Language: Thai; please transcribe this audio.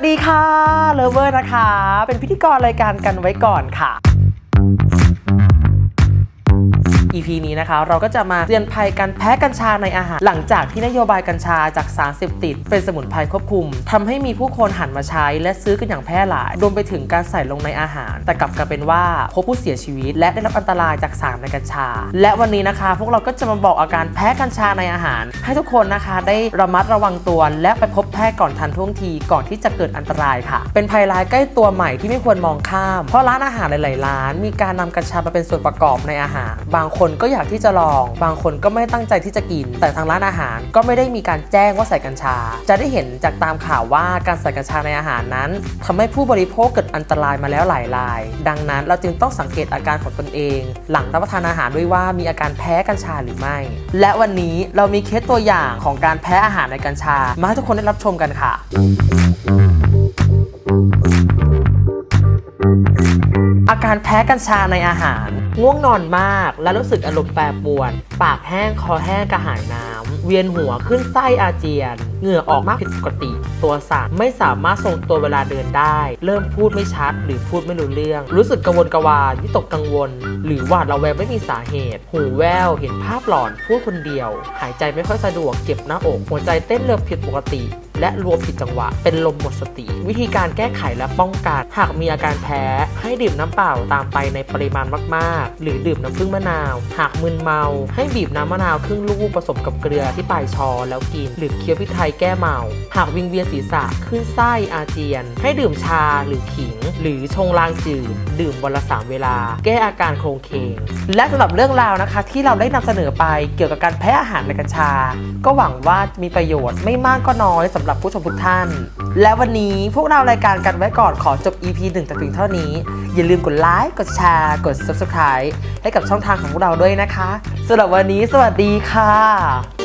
วัสดีค่ะเลเวอร์นะคะ เป็นพิธีกรรายการกันไว้ก่อนค่ะ EP นี้นะคะ เราก็จะมาเตือนภัยการแพ้กัญชาในอาหาร หลังจากที่นโยบายกัญชาจากสารเสพติด เป็นสมุนไพรควบคุมทำให้มีผู้คนหันมาใช้ และซื้อกันอย่างแพร่หลาย รวมไปถึงการใส่ลงในอาหาร แต่กลับกลายเป็นว่าพบผู้เสียชีวิต และได้รับอันตรายจากสารในกัญชา และวันนี้นะคะ พวกเราก็จะมาบอกอาการแพ้กัญชาในอาหาร ให้ทุกคนนะคะได้ระมัดระวังตัวและไปพบแพทย์ก่อนทันท่วงทีก่อนที่จะเกิดอันตรายค่ะ เป็นภัยร้ายใกล้ตัวใหม่ที่ไม่ควรมองข้าม เพราะร้านอาหารหลายๆร้าน มีการนำกัญชามาเป็นส่วนประกอบในอาหาร บางคนก็อยากที่จะลอง บางคนก็ไม่ตั้งใจที่จะกิน แต่ทางร้านอาหารก็ไม่ได้มีการแจ้งว่าใส่กัญชา จะได้เห็นจากตามข่าวว่าการใส่กัญชาในอาหารนั้นทำให้ผู้บริโภคเกิดอันตรายมาแล้วหลายราย ดังนั้นเราจึงต้องสังเกตอาการของตนเอง หลังรับประทานอาหารด้วยว่ามีอาการแพ้กัญชาหรือไม่ และวันนี้เรามีเคสตัวอย่างของการแพ้อาหารในกัญชา มาให้ทุกคนได้รับชมกันค่ะอาการแพ้กัญชาในอาหาร ง่วงนอนมากและรู้สึกอารมณ์แปรปรวน ปากแห้งคอแห้งกระหายน้ำ เวียนหัวขึ้นไส้อาเจียน เหงื่อออกมากผิดปกติ ตัวสั่นไม่สามารถทรงตัวเวลาเดินได้ เริ่มพูดไม่ชัด หรือพูดไม่รู้เรื่อง รู้สึกกังวลกระวายวิตกกังวล หรือหวาดระแวงไม่มีสาเหตุ หูแว่วเห็นภาพหลอนพูดคนเดียว หายใจไม่ค่อยสะดวกเจ็บหน้าอกหัวใจเต้นเร็วผิดปกติ และรวมผิดจังหวะ เป็นลมหมดสติ วิธีการแก้ไขและป้องกันหากมีอาการแพ้ ให้ดื่มน้ำเปล่าตามไปในปริมาณมากๆ หรือดื่มน้ำผึ้งมะนาว หากมึนเมา ให้บีบน้ำมะนาวครึ่งลูกผสมกับเกลือที่ปลายชอแล้วกิน หรือเคี้ยวพริกไทยแก้เมา หากวิงเวียนศีรษะขึ้นไส้อาเจียน ให้ดื่มชาหรือขิง หรือชงลางจืด ดื่มวันละสามเวลา แก้อาการโครงเคงและสำหรับเรื่องราวนะคะ ที่เราได้นำเสนอไปเกี่ยวกับการแพ้อาหารในกัญชา ก็หวังว่ามีประโยชน์ไม่มากก็น้อยสำหรับผู้ชมทุกท่าน และวันนี้พวกเรารายการกันไว้ก่อนขอจบ EP 1แต่เพียงเท่านี้ อย่าลืมกดไลค์กดแชร์กด Subscribe ให้กับช่องทางของพวกเราด้วยนะคะสำหรับวันนี้สวัสดีค่ะ